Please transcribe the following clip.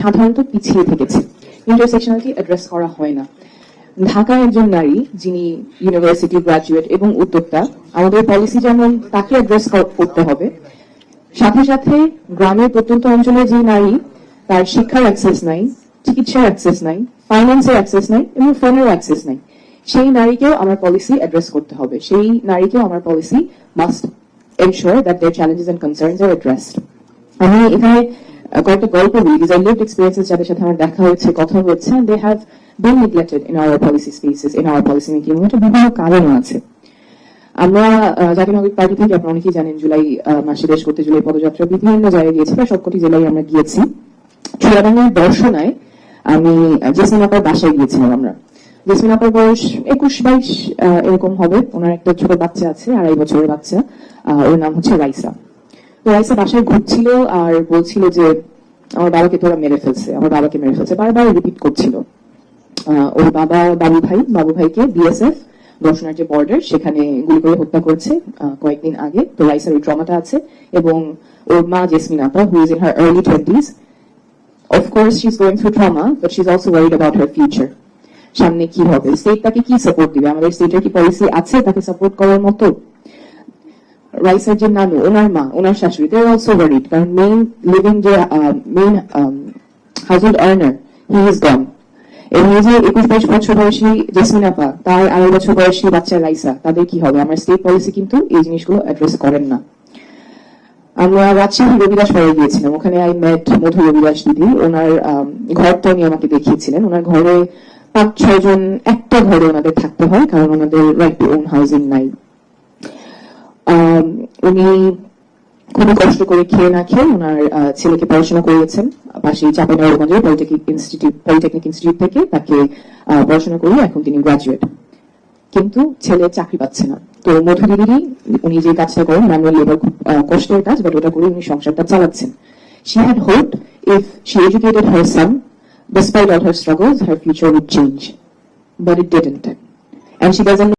সাধারণত পিছিয়ে থেকেছে। ইন্টারসেকশনালিটি অ্যাড্রেস করা হয় না। ঢাকায় একজন নারী, যিনি ইউনিভার্সিটি গ্রাজুয়েট এবং উদ্যোক্তা, আমাদের পলিসি যেমন তাকে অ্যাড্রেস করতে হবে, সাথে সাথে গ্রামের প্রত্যন্ত অঞ্চলে যে নারী, তার শিক্ষার অ্যাক্সেস নাই, চিকিৎসার অ্যাক্সেস নাই ফাইন্যান্সের অ্যাক্সেস নাই এবং ফোনের অ্যাক্সেস নাই। সেই নারীকেও আমার পলিসি অ্যাড্রেস করতে হবে। সেই নারীকেও আমার policy must ensure that their challenges and concerns are addressed আমি এখানে কয়েকটা গল্প বলি। দিজ আর লিভড এক্সপিরিয়েন্সেস যাদের সাথে আমার দেখা হয়েছে, কথা হয়েছে। They have been neglected in our policy spaces in our policy making এটা বিভিন্ন কারণও আছে। আমরা জাতীয় নাগরিক পার্টি থেকে আপনারা অনেকেই জানেন, জুলাই মাসে দেশ করতে জুলাই পদযাত্রা বিভিন্ন জায়গায় গিয়েছি, প্রায় সবকটি জেলায় আমরা গিয়েছি। চুয়াডাঙ্গার দর্শনায় আমি জেসমিন আপার বাসায় গিয়েছিলাম আমরা। জেসমিন আপার বয়স একুশ বাইশ এরকম হবে। ওনার একটা ছোট বাচ্চা আছে, আড়াই বছরের বাচ্চা। ওর নাম হচ্ছে রাইসা। রাইসা বাসায় ঘুরছিল আর বলছিল যে, আমার বাবাকে তোরা মেরে ফেলছে, আমার বাবাকে মেরে ফেলছে। বারবার রিপিট করছিল। ওর বাবা, বাবু ভাই, বাবু ভাইকে বিএসএফ দর্শনার যে বর্ডার সেখানে গুলি করে হত্যা করেছে কয়েকদিন আগে। তো রাইসার ওই ট্রমাটা আছে এবং ওর মা জেসমিন আপা who is in her early twenties of course she is going through trauma but she is also worried about her future সামনে কি হবে? স্টেট তাকে কি সাপোর্ট দিবে? আমাদের স্টেটের কি পলিসি আছে তাকে সাপোর্ট করার মতো? রাইসার যে নানু ওনার মা ওনার শাশুড়ি দে অলসো ওয়ারিড কারণ মেইন লিভিং যে main household earner he is gone এবং এই যে একুশ বাইশ বছর বয়সী জেসমিন আপা তার আড়াই বছর বয়সী বাচ্চা রাইসা, তাদের কি হবে? আমার স্টেট পলিসি কিন্তু এই জিনিসগুলো অ্যাড্রেস করেন না। আমরা রাজশাহী রবিদাস পাড়ে গিয়েছিলাম। ওখানে আই মেট মধু রবিদাস দিদি। ওনার ঘরটা উনি আমাকে দেখিয়েছিলেন। ওনার ঘরে পাঁচ, ছয় জন, একটা ঘরে ওনাদের থাকতে হয়, কারণ ওনাদের রাইট টু ওন হাউজিং নাই। উনি খুবই কষ্ট করে খেয়ে না খেয়ে ওনার ছেলেকে পড়াশোনা করিয়েছেন। পাশেই চাঁপাইনবাবগঞ্জের পলিটেকনিক ইনস্টিটিউট পলিটেকনিক ইনস্টিটিউট থেকে তাকে পড়াশোনা করিয়ে এখন তিনি গ্রাজুয়েট কিন্তু ছেলে চাকরি পাচ্ছে না। তো মধু উনি যে কাজটা করেন ম্যানুয়াল লেবার খুব কষ্টের কাজ বাট ওটা করে উনি সংসারটা চালাচ্ছেন। She had hope if she educated her son despite all her struggles, her future would change, but it didn't. And she doesn't